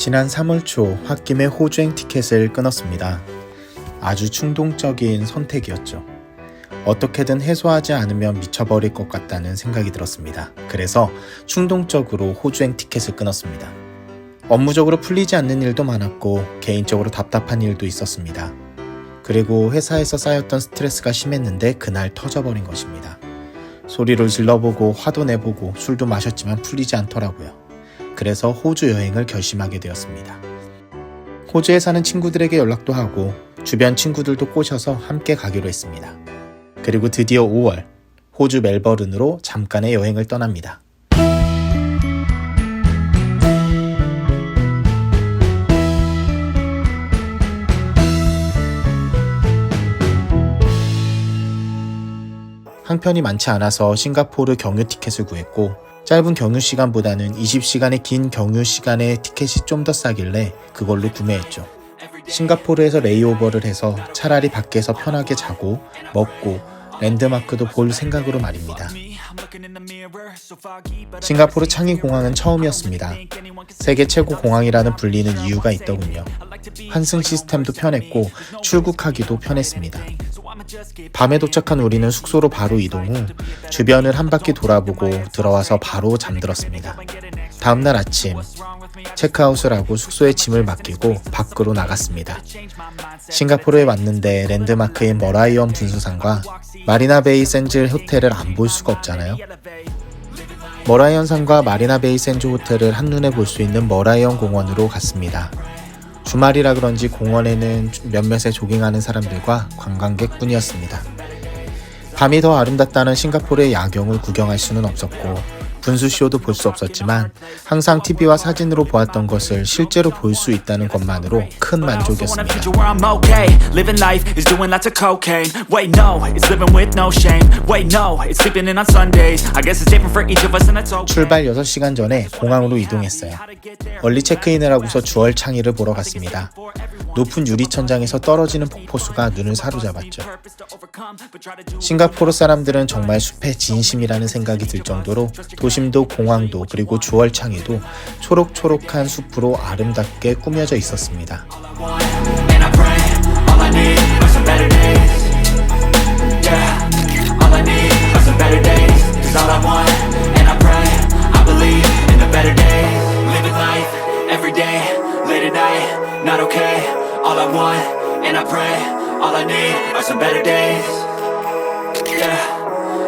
지난 3월 초 홧김에 호주행 티켓을 끊었습니다. 아주 충동적인 선택이었죠. 어떻게든 해소하지 않으면 미쳐버릴 것 같다는 생각이 들었습니다. 그래서 충동적으로 호주행 티켓을 끊었습니다. 업무적으로 풀리지 않는 일도 많았고 개인적으로 답답한 일도 있었습니다. 그리고 회사에서 쌓였던 스트레스가 심했는데 그날 터져버린 것입니다. 소리를 질러보고 화도 내보고 술도 마셨지만 풀리지 않더라고요. 그래서 호주 여행을 결심하게 되었습니다. 호주에 사는 친구들에게 연락도 하고 주변 친구들도 꼬셔서 함께 가기로 했습니다. 그리고 드디어 5월 호주 멜버른으로 잠깐의 여행을 떠납니다. 항편이 많지 않아서 싱가포르 경유 티켓을 구했고 짧은 경유 시간보다는 20시간의 긴 경유 시간의 티켓이 좀 더 싸길래 그걸로 구매했죠. 싱가포르에서 레이오버를 해서 차라리 밖에서 편하게 자고 먹고 랜드마크도 볼 생각으로 말입니다. 싱가포르 창의 공항은 처음이었습니다. 세계 최고 공항이라는 불리는 이유가 있더군요. 환승 시스템도 편했고 출국하기도 편했습니다. 밤에 도착한 우리는 숙소로 바로 이동 후 주변을 한 바퀴 돌아보고 들어와서 바로 잠들었습니다. 다음날 아침 체크아웃을 하고 숙소에 짐을 맡기고 밖으로 나갔습니다. 싱가포르에 왔는데 랜드마크인 머라이언 분수상과 마리나베이 샌즈 호텔을 안 볼 수가 없잖아요. 머라이언 산과 마리나베이 샌즈 호텔을 한눈에 볼 수 있는 머라이언 공원으로 갔습니다. 주말이라 그런지 공원에는 몇몇의 조깅하는 사람들과 관광객뿐이었습니다. 밤이 더 아름답다는 싱가포르의 야경을 구경할 수는 없었고 분수쇼도 볼 수 없었지만 항상 TV와 사진으로 보았던 것을 실제로 볼 수 있다는 것만으로 큰 만족이었습니다. 출발 6시간 전에 공항으로 이동했어요. 얼리 체크인을 하고서 주얼 창의를 보러 갔습니다. 높은 유리천장에서 떨어지는 폭포수가 눈을 사로잡았죠. 싱가포르 사람들은 정말 숲의 진심이라는 생각이 들 정도로 도 심도 공항도 그리고 주얼창에도 초록초록한 숲으로 아름답게 꾸며져 있었습니다.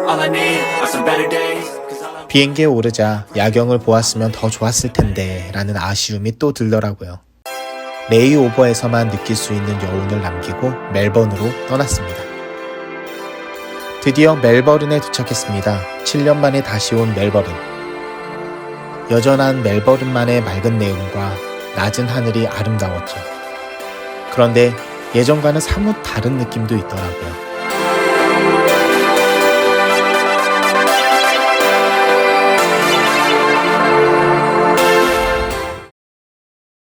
All I need are some better days. 비행기에 오르자 야경을 보았으면 더 좋았을 텐데 라는 아쉬움이 또 들더라고요. 레이 오버에서만 느낄 수 있는 여운을 남기고 멜번으로 떠났습니다. 드디어 멜버른에 도착했습니다. 7년 만에 다시 온 멜버른. 여전한 멜버른만의 맑은 내음과 낮은 하늘이 아름다웠죠. 그런데 예전과는 사뭇 다른 느낌도 있더라고요.